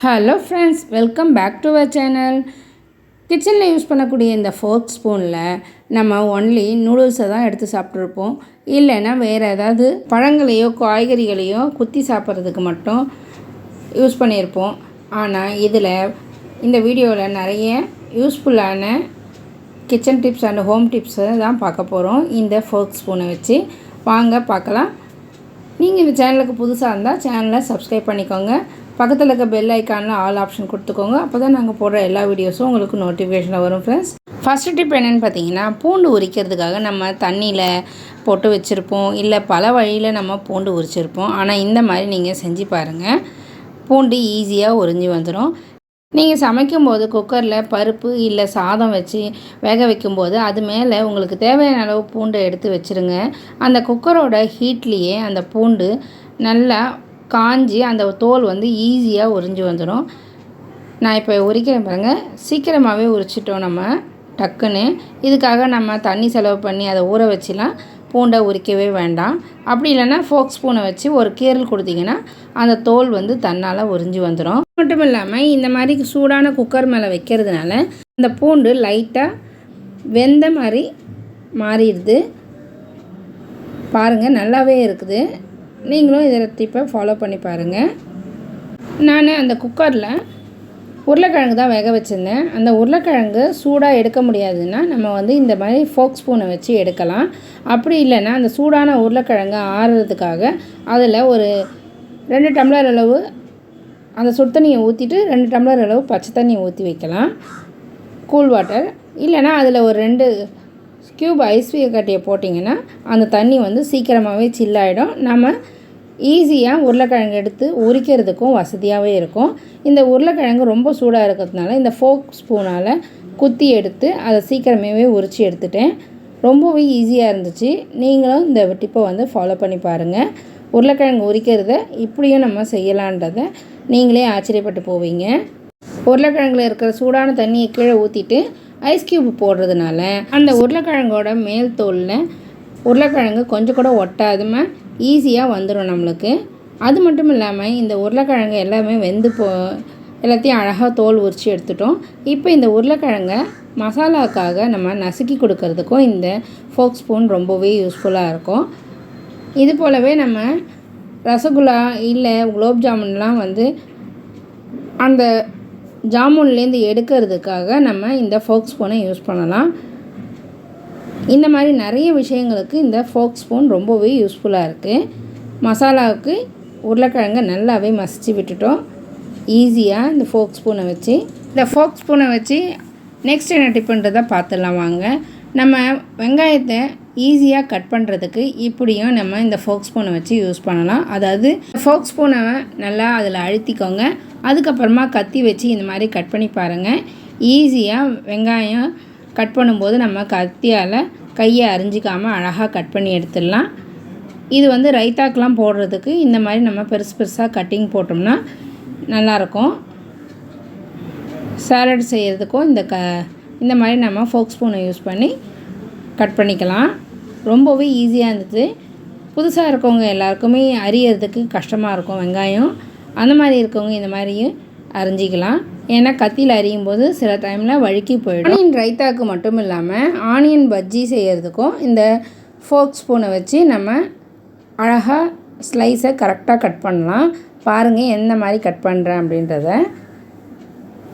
Hello friends welcome back to our channel கிச்சனில் use பண்ணக்கூடிய இந்த ஃபோர்க் ஸ்பூனில் நம்ம ஒன்லி நூடுல்ஸை தான் எடுத்து சாப்பிட்ருப்போம் இல்லைன்னா வேறு ஏதாவது பழங்களையோ காய்கறிகளையோ குத்தி சாப்பிட்றதுக்கு மட்டும் யூஸ் பண்ணியிருப்போம். ஆனால் இதில் இந்த வீடியோவில் நிறைய யூஸ்ஃபுல்லான கிச்சன் டிப்ஸ் அண்ட் ஹோம் டிப்ஸை தான் பார்க்க போகிறோம் இந்த ஃபோர்க் ஸ்பூனை வச்சு. வாங்க பார்க்கலாம். நீங்கள் இந்த சேனலுக்கு புதுசாக இருந்தால் சேனலை சப்ஸ்கிரைப் பண்ணிக்கோங்க. பக்கத்தில் இருக்க பெல் ஐக்கானில் ஆல் ஆப்ஷன் கொடுத்துக்கோங்க. அப்போ தான் நாங்கள் போடுற எல்லா வீடியோஸும் உங்களுக்கு நோட்டிஃபிகேஷனில் வரும் ஃப்ரெண்ட்ஸ் ஃபஸ்ட்டு டிப் என்னென்னு பார்த்தீங்கன்னா பூண்டு உரிக்கிறதுக்காக நம்ம தண்ணியில் போட்டு வச்சுருப்போம். இல்லை பல வழியில் நம்ம பூண்டு உரிச்சிருப்போம். ஆனால் இந்த மாதிரி நீங்கள் செஞ்சு பாருங்கள் பூண்டு ஈஸியாக உறிஞ்சி வந்துடும் நீங்கள் சமைக்கும்போது குக்கரில் பருப்பு இல்லை சாதம் வச்சு வேக வைக்கும்போது அது மேலே உங்களுக்கு தேவையான அளவு பூண்டை எடுத்து வச்சுருங்க. அந்த குக்கரோட ஹீட்லேயே அந்த பூண்டு நல்லா காஞ்சி அந்த தோல் வந்து ஈஸியாக உறிஞ்சி வந்துடும் நான் இப்போ உரிக்கிறேன் பாருங்கள் சீக்கிரமாகவே உரிச்சிட்டோம் நம்ம டக்குன்னு. இதுக்காக நம்ம தண்ணி செலவு பண்ணி அதை ஊற வச்சுலாம். பூண்டை உரிக்கவே வேண்டாம். அப்படி இல்லைன்னா ஃபோக் ஸ்பூனை வச்சு ஒரு கீரல் கொடுத்தீங்கன்னா அந்த தோல் வந்து தன்னால் உறிஞ்சி வந்துடும் மட்டும் இல்லாமல் இந்த மாதிரி சூடான குக்கர் மேலே வைக்கிறதுனால அந்த பூண்டு லைட்டாக வெந்த மாதிரி மாறிடுது. பாருங்கள் நல்லாவே இருக்குது. நீங்களும் இதை ரத்திப்பை ஃபாலோ பண்ணி பாருங்கள் நான் அந்த குக்கரில் உருளைக்கிழங்கு தான் வேக வச்சுருந்தேன். அந்த உருளைக்கிழங்கு சூடாக எடுக்க முடியாதுன்னா நம்ம வந்து இந்த மாதிரி ஃபோக் ஸ்பூனை வச்சு எடுக்கலாம். அப்படி இல்லைன்னா அந்த சூடான உருளைக்கிழங்கு ஆறுறதுக்காக அதில் ஒரு ரெண்டு டம்ளர் அளவு அந்த சுடு தண்ணியை ஊற்றிட்டு ரெண்டு டம்ளர் அளவு பச்சை தண்ணியை ஊற்றி வைக்கலாம். கூல் வாட்டர் இல்லைனா அதில் ஒரு ரெண்டு க்யூப் ஐஸ் கட்டியை போட்டிங்கன்னா அந்த தண்ணி வந்து சீக்கிரமாகவே சில்லாயிடும் நம்ம ஈஸியாக உருளைக்கிழங்கு எடுத்து உரிக்கிறதுக்கும் வசதியாகவே இருக்கும். இந்த உருளைக்கிழங்கு ரொம்ப சூடாக இருக்கிறதுனால இந்த ஃபோக் ஸ்பூனால் குத்தி எடுத்து அதை சீக்கிரமாகவே உரித்து எடுத்துட்டேன். ரொம்பவே ஈஸியாக இருந்துச்சு. நீங்களும் இந்த டிப்பை வந்து ஃபாலோ பண்ணி பாருங்கள் உருளைக்கிழங்கு உரிக்கிறத இப்படியும் நம்ம செய்யலான்றதை நீங்களே ஆச்சரியப்பட்டு போவீங்க. உருளைக்கிழங்குல இருக்கிற சூடான தண்ணியை கீழே ஊற்றிட்டு ஐஸ் க்யூப் போடுறதுனால அந்த உருளைக்கிழங்கோட மேல் தோலில் உருளைக்கிழங்கு கொஞ்சம் கூட ஒட்டாதுமா ஈஸியாக வந்துடும் நம்மளுக்கு. அது மட்டும் இல்லாமல் இந்த உருளைக்கிழங்கு எல்லாமே வெந்து போ எல்லாத்தையும் அழகாக தோல் உரித்து எடுத்துட்டோம். இப்போ இந்த உருளைக்கிழங்கை மசாலாவுக்காக நம்ம நசுக்கி கொடுக்கறதுக்கும் இந்த ஃபோக் ஸ்பூன் ரொம்பவே யூஸ்ஃபுல்லாக இருக்கும். இது போலவே நம்ம ரசகுல்லா இல்லை குலோப் ஜாமுன்லாம் வந்து அந்த ஜாமுன்லேருந்து எடுக்கிறதுக்காக நம்ம இந்த ஃபோக் ஸ்பூனை யூஸ் பண்ணலாம். இந்த மாதிரி நிறைய விஷயங்களுக்கு இந்த ஃபோக் ஸ்பூன் ரொம்பவே யூஸ்ஃபுல்லாக இருக்குது மசாலாவுக்கு உருளைக்கிழங்கை நல்லாவே மசிச்சு விட்டுட்டோம். ஈஸியாக இந்த ஃபோக் ஸ்பூனை வச்சு. இந்த ஃபோக் ஸ்பூனை வச்சு நெக்ஸ்ட் என்ன டிப்புன்றதை பார்த்துடலாம் வாங்க. நம்ம வெங்காயத்தை ஈஸியாக கட் பண்ணுறதுக்கு இப்படியும் நம்ம இந்த ஃபோக் ஸ்பூனை வச்சு யூஸ் பண்ணலாம். அதாவது ஃபோக் ஸ்பூனை நல்லா அதில் அழுத்திக்கோங்க. அதுக்கப்புறமா கத்தி வச்சு இந்த மாதிரி கட் பண்ணி பாருங்கள் ஈஸியாக வெங்காயம் கட் பண்ணும்போது நம்ம கத்தியால் கையை அரிஞ்சிக்காமல் அழகாக கட் பண்ணி எடுத்துடலாம். இது வந்து ரைத்தாக்கெலாம் போடுறதுக்கு இந்த மாதிரி நம்ம பெருசு பெருசாக கட்டிங் போட்டோம்னா நல்லாயிருக்கும். சாலட் செய்கிறதுக்கும் இந்த க இந்த மாதிரி நம்ம ஃபோக் ஸ்பூனை யூஸ் பண்ணி கட் பண்ணிக்கலாம். ரொம்பவே ஈஸியாக இருந்தது. புதுசாக இருக்கவங்க எல்லாருக்குமே அறியறதுக்கு கஷ்டமாக இருக்கும் வெங்காயம். அந்த மாதிரி இருக்கவங்க இந்த மாதிரியும் அரிஞ்சிக்கலாம் ஏன்னா கத்தியில் அரியும் போது சில டைமில் வழுக்கி போயிடும். ஆனியன் ரைத்தாக்கு மட்டும் இல்லாமல் ஆனியன் பஜ்ஜி செய்கிறதுக்கும் இந்த ஃபோக் ஸ்பூனை வச்சு நம்ம அழகாக ஸ்லைஸை கரெக்டாக கட் பண்ணலாம். பாருங்கள் எந்த மாதிரி கட் பண்ணுறேன் அப்படின்றத.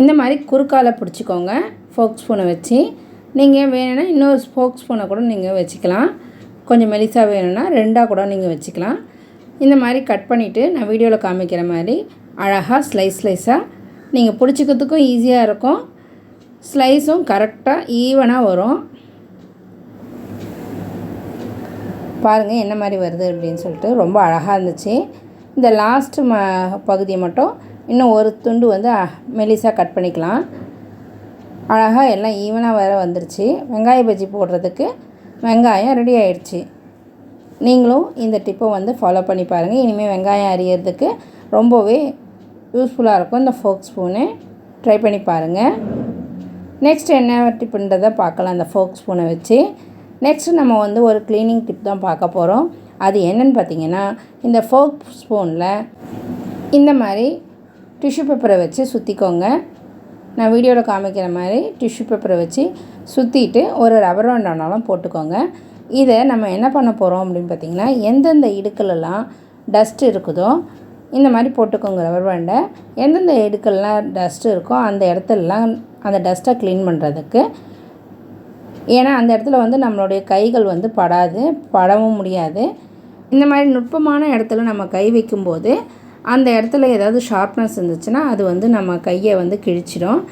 இந்த மாதிரி குறுக்கால பிடிச்சிக்கோங்க ஃபோக் ஸ்பூனை வச்சு. நீங்கள் வேணும்னா இன்னொரு ஃபோக் ஸ்பூனை கூட நீங்கள் வச்சுக்கலாம். கொஞ்சம் மெலிசாக வேணும்னா ரெண்டாக கூட நீங்கள் வச்சுக்கலாம். இந்த மாதிரி கட் பண்ணிவிட்டு நான் வீடியோவில் காமிக்கிற மாதிரி அழகாக ஸ்லைஸ் ஸ்லைஸாக நீங்கள் பிடிச்சிக்கிறதுக்கும் ஈஸியாக இருக்கும். ஸ்லைஸும் கரெக்டாக ஈவனாக வரும். பாருங்கள் என்ன மாதிரி வருது அப்படின்னு சொல்லிட்டு ரொம்ப அழகாக இருந்துச்சு. இந்த லாஸ்ட்டு ம பகுதியை மட்டும் இன்னும் ஒரு துண்டு வந்து மெலிசாக கட் பண்ணிக்கலாம். அழகாக எல்லாம் ஈவனாக வேறு வந்துருச்சு. வெங்காய பஜ்ஜி போடுறதுக்கு வெங்காயம் ரெடி ஆயிடுச்சு. நீங்களும் இந்த டிப்பை வந்து ஃபாலோ பண்ணி பாருங்கள் இனிமேல் வெங்காயம் அறியறதுக்கு ரொம்பவே யூஸ்ஃபுல்லாக இருக்கும். இந்த ஃபோக் ஸ்பூனு ட்ரை பண்ணி பாருங்கள் நெக்ஸ்ட் என்ன டிப்புன்றதை பார்க்கலாம். அந்த ஃபோக் ஸ்பூனை வச்சு. நெக்ஸ்ட்டு நம்ம வந்து ஒரு க்ளீனிங் டிப் தான் பார்க்க போகிறோம் அது என்னென்னு பார்த்தீங்கன்னா இந்த ஃபோக் ஸ்பூனில் இந்த மாதிரி டிஷ்யூ பேப்பரை வச்சு சுற்றிக்கோங்க நான் வீடியோவில் காமிக்கிற மாதிரி டிஷ்யூ பேப்பரை வச்சு சுற்றிட்டு ஒரு ரப்பர் பேண்டானாலும் போட்டுக்கோங்க. இதை நம்ம என்ன பண்ண போகிறோம் அப்படின்னு பார்த்திங்கன்னா எந்தெந்த இடுக்கலெல்லாம் டஸ்ட் இருக்குதோ இந்த மாதிரி போட்டுக்கோங்க ரவர் பேண்டை எந்தெந்த இடுக்கெல்லாம் டஸ்ட் இருக்கோ அந்த இடத்துலலாம் அந்த டஸ்ட்டை க்ளீன் பண்ணுறதுக்கு ஏன்னா அந்த இடத்துல வந்து நம்மளுடைய கைகள் வந்து படாது படவும் முடியாது. இந்த மாதிரி நுட்பமான இடத்துல நம்ம கை வைக்கும்போது அந்த இடத்துல ஏதாவது ஷார்ப்னஸ் இருந்துச்சுன்னா அது வந்து நம்ம கையை வந்து கிழிச்சிடும்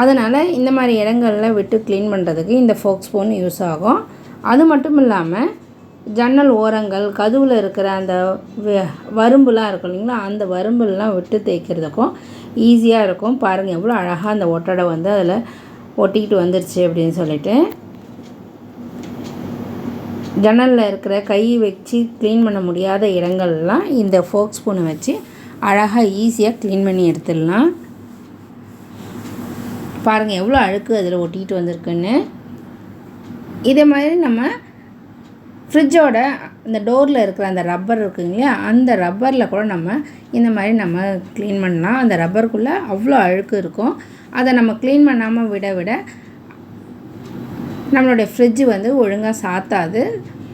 அதனால் இந்த மாதிரி இடங்களில் விட்டு க்ளீன் பண்ணுறதுக்கு இந்த ஃபோக் ஸ்பூன் யூஸ் ஆகும். அது மட்டும் இல்லாமல் ஜன்னல் ஓரங்கள் கதவில் இருக்கிற அந்த வ- வரும்புலாம் இருக்கும் இல்லைங்களா? அந்த வரும்புலாம் விட்டு தேய்க்கிறதுக்கும் ஈஸியாக இருக்கும். பாருங்கள் எவ்வளோ அழகாக அந்த ஒட்டடை வந்து அதில் ஒட்டிக்கிட்டு வந்துருச்சு அப்படின்னு சொல்லிட்டு. ஜன்னலில் இருக்கிற கை வச்சு க்ளீன் பண்ண முடியாத இடங்கள்லாம் இந்த ஃபோக் ஸ்பூனை வச்சு அழகாக ஈஸியாக க்ளீன் பண்ணி எடுத்துடலாம். பாருங்கள் எவ்வளோ அழுக்கு அதில் ஒட்டிக்கிட்டு வந்திருக்குன்னு. இதே மாதிரி நம்ம ஃப்ரிட்ஜோட அந்த டோரில் இருக்கிற அந்த ரப்பர் இருக்குங்க இல்லையா? அந்த ரப்பரில் கூட நம்ம இந்த மாதிரி நம்ம க்ளீன் பண்ணலாம். அந்த ரப்பருக்குள்ளே அவ்வளோ அழுக்கு இருக்கும். அதை நம்ம க்ளீன் பண்ணாமல் விட விட நம்மளுடைய ஃப்ரிட்ஜு வந்து ஒழுங்காக சாத்தாது.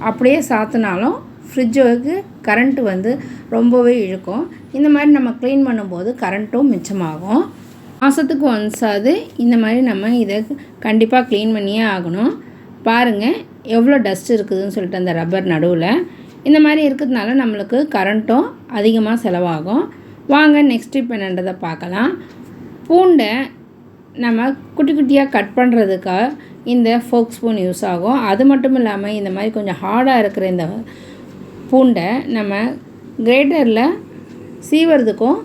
அப்படியே சாத்தினாலும் ஃப்ரிட்ஜுக்கு கரண்ட்டு வந்து ரொம்பவே இழுக்கும். இந்த மாதிரி நம்ம க்ளீன் பண்ணும்போது கரண்ட்டும் மிச்சமாகும். மாதத்துக்கு ஒன்ஸாவது இந்த மாதிரி நம்ம இதை கண்டிப்பாக க்ளீன் பண்ணியே ஆகணும். பாருங்கள் எவ்வளோ டஸ்ட் இருக்குதுன்னு சொல்லிட்டு அந்த ரப்பர் நடுவில். இந்த மாதிரி இருக்கிறதுனால நம்மளுக்கு கரண்ட்டும் அதிகமாக செலவாகும். வாங்க நெக்ஸ்ட் இப்போ என்னன்றதை பார்க்கலாம். பூண்டை நம்ம குட்டி குட்டியாக கட் பண்ணுறதுக்கு இந்த ஃபோக் ஸ்பூன் யூஸ் ஆகும். அது மட்டும் இல்லாமல் இந்த மாதிரி கொஞ்சம் ஹார்டாக இருக்கிற இந்த பூண்டை நம்ம கிரேட்டரில் சீவறதுக்கும்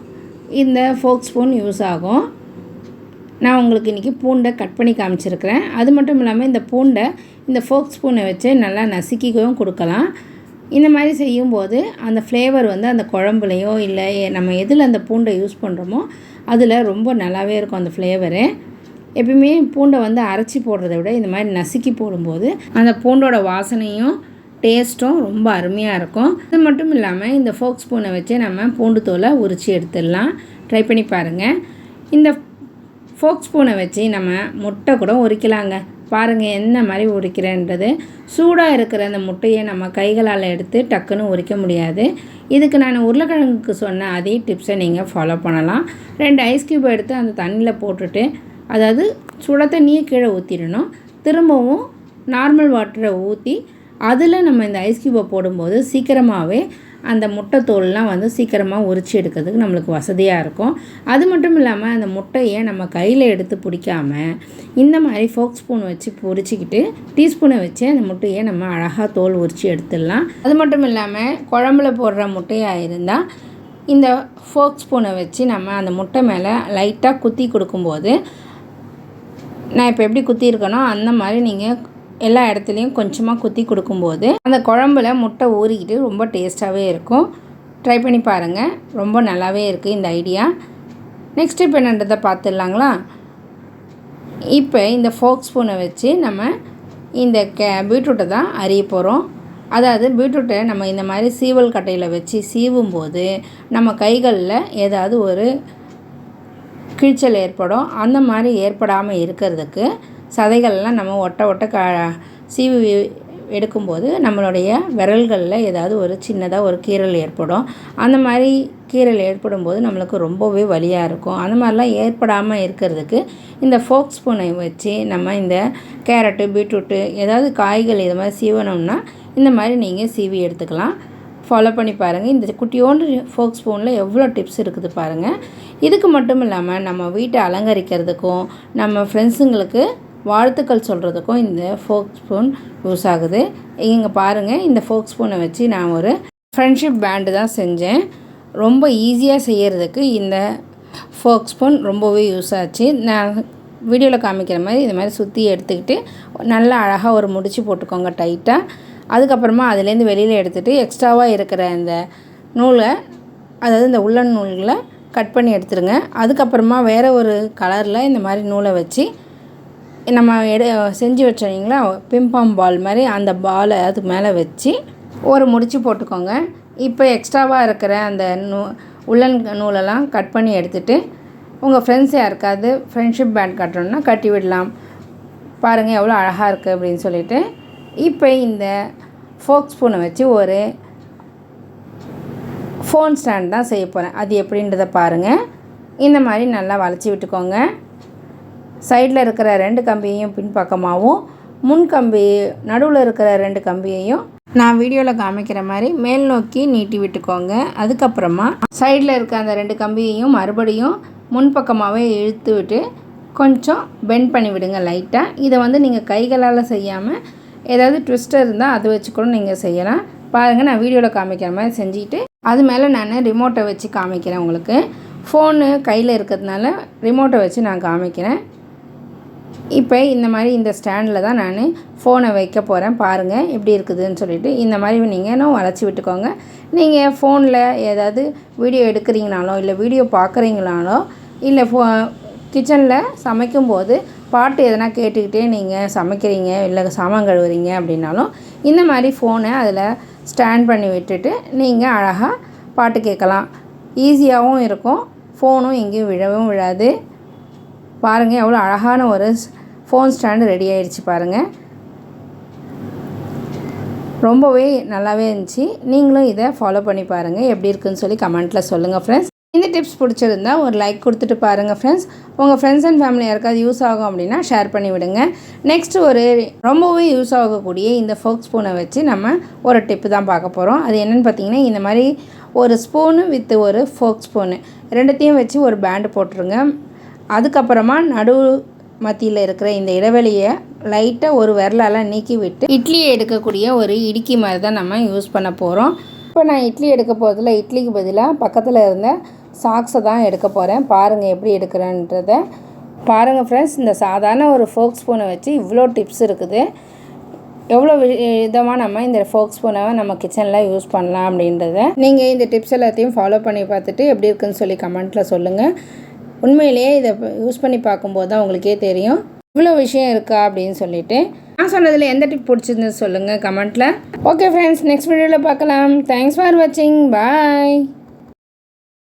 இந்த ஃபோக் ஸ்பூன் யூஸ் ஆகும். நான் உங்களுக்கு இன்றைக்கி பூண்டை கட் பண்ணி காமிச்சிருக்கிறேன். அது மட்டும் இல்லாமல் இந்த பூண்டை இந்த ஃபோக் ஸ்பூனை வச்சு நல்லா நசுக்கிக்கவும் கொடுக்கலாம். இந்த மாதிரி செய்யும்போது அந்த ஃப்ளேவர் வந்து அந்த குழம்புலையோ இல்லை நம்ம எதில் அந்த பூண்டை யூஸ் பண்ணுறோமோ அதில் ரொம்ப நல்லாவே இருக்கும் அந்த ஃப்ளேவரு எப்பயுமே பூண்டை வந்து அரைச்சி போடுறத விட இந்த மாதிரி நசுக்கி போடும்போது அந்த பூண்டோட வாசனையும் டேஸ்ட்டும் ரொம்ப அருமையாக இருக்கும். அது மட்டும் இல்லாமல் இந்த ஃபோக் ஸ்பூனை வச்சு நம்ம பூண்டு தோலை உரித்து எடுத்துடலாம். ட்ரை பண்ணி பாருங்கள் இந்த ஃபோக் ஸ்பூனை வச்சு நம்ம முட்டை கூட உரிக்கலாங்க. பாருங்கள் என்ன மாதிரி உரிக்கிறேன்றது. சூடாக இருக்கிற அந்த முட்டையை நம்ம கைகளால் எடுத்து டக்குன்னு உரிக்க முடியாது. இதுக்கு நான் உருளைக்கிழங்குக்கு சொன்ன அதே டிப்ஸை நீங்கள் ஃபாலோ பண்ணலாம். ரெண்டு ஐஸ் க்யூப் எடுத்து அந்த தண்ணியில் போட்டுட்டு அதாவது சுட தண்ணியை கீழே ஊற்றிடணும் திரும்பவும் நார்மல் வாட்டரை ஊற்றி அதில் நம்ம இந்த ஐஸ் க்யூபை போடும்போது சீக்கிரமாகவே அந்த முட்டை தோல்லாம் வந்து சீக்கிரமாக உரிச்சு எடுக்கிறதுக்கு நம்மளுக்கு வசதியாக இருக்கும். அது மட்டும் இல்லாமல் அந்த முட்டையை நம்ம கையில் எடுத்து பிடிக்காம இந்த மாதிரி ஃபோக் ஸ்பூன் வச்சு பொரிச்சிக்கிட்டு டீஸ்பூனை வச்சு அந்த முட்டையை நம்ம அழகாக தோல் உரித்து எடுத்துடலாம். அது மட்டும் இல்லாமல் குழம்புல போடுற முட்டையாக இருந்தால் இந்த ஃபோக் ஸ்பூனை வச்சு நம்ம அந்த முட்டை மேலே லைட்டாக குத்தி கொடுக்கும்போது நான் இப்போ எப்படி குத்திருக்கேனோ அந்த மாதிரி நீங்கள் எல்லா இடத்துலையும் கொஞ்சமாக குத்தி கொடுக்கும்போது அந்த குழம்புல முட்டை ஊறிக்கிட்டு ரொம்ப டேஸ்ட்டாகவே இருக்கும். ட்ரை பண்ணி பாருங்கள் ரொம்ப நல்லாவே இருக்குது இந்த ஐடியா. நெக்ஸ்ட் இப்போ என்னன்றதை பார்த்துடலாங்களா? இப்போ இந்த ஃபோக் ஸ்பூனை வச்சு நம்ம இந்த கே பீட்ரூட்டை தான் அறிய போகிறோம் அதாவது பீட்ரூட்டை நம்ம இந்த மாதிரி சீவல் கட்டையில் வச்சு சீவும் போது நம்ம கைகளில் ஏதாவது ஒரு கிழிச்சல் ஏற்படும். அந்த மாதிரி ஏற்படாமல் இருக்கிறதுக்கு சதைகள்லாம் நம்ம ஒட்ட ஒட்ட க சீவி எடுக்கும்போது நம்மளுடைய விரல்களில் ஏதாவது ஒரு சின்னதாக ஒரு கீரல் ஏற்படும். அந்த மாதிரி கீரல் ஏற்படும் போது நம்மளுக்கு ரொம்பவே வலியாக இருக்கும். அந்த மாதிரிலாம் ஏற்படாமல் இருக்கிறதுக்கு இந்த ஃபோக் ஸ்பூனை வச்சு நம்ம இந்த கேரட்டு பீட்ரூட்டு ஏதாவது காய்கள் இது மாதிரி சீவனோம்னா இந்த மாதிரி நீங்கள் சீவி எடுத்துக்கலாம். ஃபாலோ பண்ணி பாருங்கள் இந்த குட்டியோண்டு ஃபோக் ஸ்பூனில் எவ்வளோ டிப்ஸ் இருக்குது பாருங்கள் இதுக்கு மட்டும் இல்லாமல் நம்ம வீட்டை அலங்கரிக்கிறதுக்கும் நம்ம ஃப்ரெண்ட்ஸுங்களுக்கு வாழ்த்துக்கள் சொல்கிறதுக்கும் இந்த ஃபோக் ஸ்பூன் யூஸ் ஆகுது. இங்கே பாருங்கள் இந்த ஃபோக் ஸ்பூனை வச்சு நான் ஒரு ஃப்ரெண்ட்ஷிப் பேண்டு தான் செஞ்சேன். ரொம்ப ஈஸியாக செய்கிறதுக்கு இந்த ஃபோக் ஸ்பூன் ரொம்பவே யூஸ் ஆச்சு. நான் வீடியோவில் காமிக்கிற மாதிரி இந்த மாதிரி சுற்றி எடுத்துக்கிட்டு நல்லா அழகாக ஒரு முடிச்சு போட்டுக்கோங்க டைட்டாக அதுக்கப்புறமா அதுலேருந்து வெளியில் எடுத்துகிட்டு எக்ஸ்ட்ராவாக இருக்கிற இந்த நூலை அதாவது இந்த உள்ளன் நூல்களை கட் பண்ணி எடுத்துருங்க. அதுக்கப்புறமா வேறு ஒரு கலரில் இந்த மாதிரி நூலை வச்சு நம்ம எடு செஞ்சு வச்சுருங்களா பிம்பாம் பால் மாதிரி அந்த பாலை அதுக்கு மேலே வச்சு ஒரு முடிச்சு போட்டுக்கோங்க. இப்போ எக்ஸ்ட்ராவாக இருக்கிற அந்த நூ உள்ளன் நூலெல்லாம் கட் பண்ணி எடுத்துகிட்டு உங்கள் ஃப்ரெண்ட்ஸ் யாருக்காவது ஃப்ரெண்ட்ஷிப் பேண்ட் கட்டணும்னா கட்டி விடலாம். பாருங்கள் எவ்வளோ அழகாக இருக்குது அப்படின்னு சொல்லிட்டு. இப்போ இந்த ஃபோக் ஸ்பூனை வச்சு ஒரு ஃபோன் ஸ்டாண்ட் தான் செய்ய போகிறேன் அது எப்படின்றத பாருங்கள் இந்த மாதிரி நல்லா வளைச்சி விட்டுக்கோங்க. சைடில் இருக்கிற ரெண்டு கம்பியையும் பின்பக்கமாகவும் முன் கம்பி நடுவில் இருக்கிற ரெண்டு கம்பியையும் நான் வீடியோவில் காமிக்கிற மாதிரி மேல் நோக்கி நீட்டி விட்டுக்கோங்க. அதுக்கப்புறமா சைடில் இருக்க அந்த ரெண்டு கம்பியையும் மறுபடியும் முன்பக்கமாகவே இழுத்து விட்டு கொஞ்சம் பெண்ட் பண்ணி விடுங்க லைட்டாக இதை வந்து நீங்கள் கைகளால் செய்யாமல் ஏதாவது ட்விஸ்டர் இருந்தால் அதை வச்சு கூட நீங்கள் செய்யலாம். பாருங்கள் நான் வீடியோவில் காமிக்கிற மாதிரி செஞ்சுட்டு அது மேலே நான் ரிமோட்டை வச்சு காமிக்கிறேன் உங்களுக்கு. ஃபோனு கையில் இருக்கிறதுனால ரிமோட்டை வச்சு நான் காமிக்கிறேன். இப்போ இந்த மாதிரி இந்த ஸ்டாண்டில் தான் நான் ஃபோனை வைக்க போகிறேன் பாருங்கள் எப்படி இருக்குதுன்னு சொல்லிட்டு இந்த மாதிரி நீங்கள் இன்னும் வளைச்சி விட்டுக்கோங்க. நீங்கள் ஃபோனில் ஏதாவது வீடியோ எடுக்கிறீங்கனாலோ இல்லை வீடியோ பார்க்குறீங்களாலோ இல்லை ஃபோ கிச்சனில் சமைக்கும்போது பாட்டு எதனா கேட்டுக்கிட்டே நீங்கள் சமைக்கிறீங்க இல்லை சாமான் கழுவுறீங்க அப்படின்னாலும் இந்த மாதிரி ஃபோனை அதில் ஸ்டாண்ட் பண்ணி விட்டுட்டு நீங்கள் அழகாக பாட்டு கேட்கலாம். ஈஸியாகவும் இருக்கும். ஃபோனும் எங்கேயும் விழவும் விழாது. பாருங்கள் எவ்வளோ அழகான ஒரு ஃபோன் ஸ்டாண்டு ரெடி ஆயிடுச்சு பாருங்கள் ரொம்பவே நல்லாவே இருந்துச்சு. நீங்களும் இதை ஃபாலோ பண்ணி பாருங்கள் எப்படி இருக்குன்னு சொல்லி கமெண்ட்டில் சொல்லுங்கள் ஃப்ரெண்ட்ஸ் இந்த டிப்ஸ் பிடிச்சிருந்தா ஒரு லைக் கொடுத்துட்டு பாருங்கள் ஃப்ரெண்ட்ஸ் உங்கள் ஃப்ரெண்ட்ஸ் அண்ட் ஃபேமிலி யாருக்காவது யூஸ் ஆகும் அப்படின்னா ஷேர் பண்ணி விடுங்க. நெக்ஸ்ட் ஒரு ரொம்பவே யூஸ் ஆகக்கூடிய இந்த ஃபோக் ஸ்பூனை வச்சு நம்ம ஒரு டிப்பு தான் பார்க்க போகிறோம் அது என்னென்னு பார்த்தீங்கன்னா இந்த மாதிரி ஒரு ஸ்பூனு வித் ஒரு ஃபோக் ஸ்பூனு ரெண்டுத்தையும் வச்சு ஒரு பேண்டு போட்டுருங்க. அதுக்கப்புறமா நடு மத்தியில் இருக்கிற இந்த இடைவெளியை லைட்டாக ஒரு விரலால் நீக்கி விட்டு இட்லியை எடுக்கக்கூடிய ஒரு இடுக்கி மாதிரி தான் நம்ம யூஸ் பண்ண போகிறோம் இப்போ நான் இட்லி எடுக்க போகிறதுல இட்லிக்கு பதிலாக பக்கத்தில் இருந்த சாக்ஸை தான் எடுக்க போகிறேன் பாருங்கள் எப்படி எடுக்கிறேன்றத. பாருங்கள் ஃப்ரெண்ட்ஸ் இந்த சாதாரண ஒரு ஃபோக் ஸ்பூனை வச்சு இவ்வளோ டிப்ஸ் இருக்குது. எவ்வளோ விதமாக நம்ம இந்த ஃபோக் ஸ்பூனை நம்ம கிச்சனில் யூஸ் பண்ணலாம் அப்படின்றத. நீங்கள் இந்த டிப்ஸ் எல்லாத்தையும் ஃபாலோ பண்ணி பார்த்துட்டு எப்படி இருக்குன்னு சொல்லி கமெண்ட்டில் சொல்லுங்கள் உண்மையிலேயே இதை யூஸ் பண்ணி பார்க்கும்போது தான் உங்களுக்கே தெரியும். இவ்வளோ விஷயம் இருக்கா அப்படின்னு சொல்லிட்டு. நான் சொன்னதில் எந்த டிப் பிடிச்சிருந்து சொல்லுங்கள் கமெண்ட்டில் ஓகே ஃப்ரெண்ட்ஸ் நெக்ஸ்ட் வீடியோவில் பார்க்கலாம். தேங்க்ஸ் ஃபார் வாட்சிங் பாய்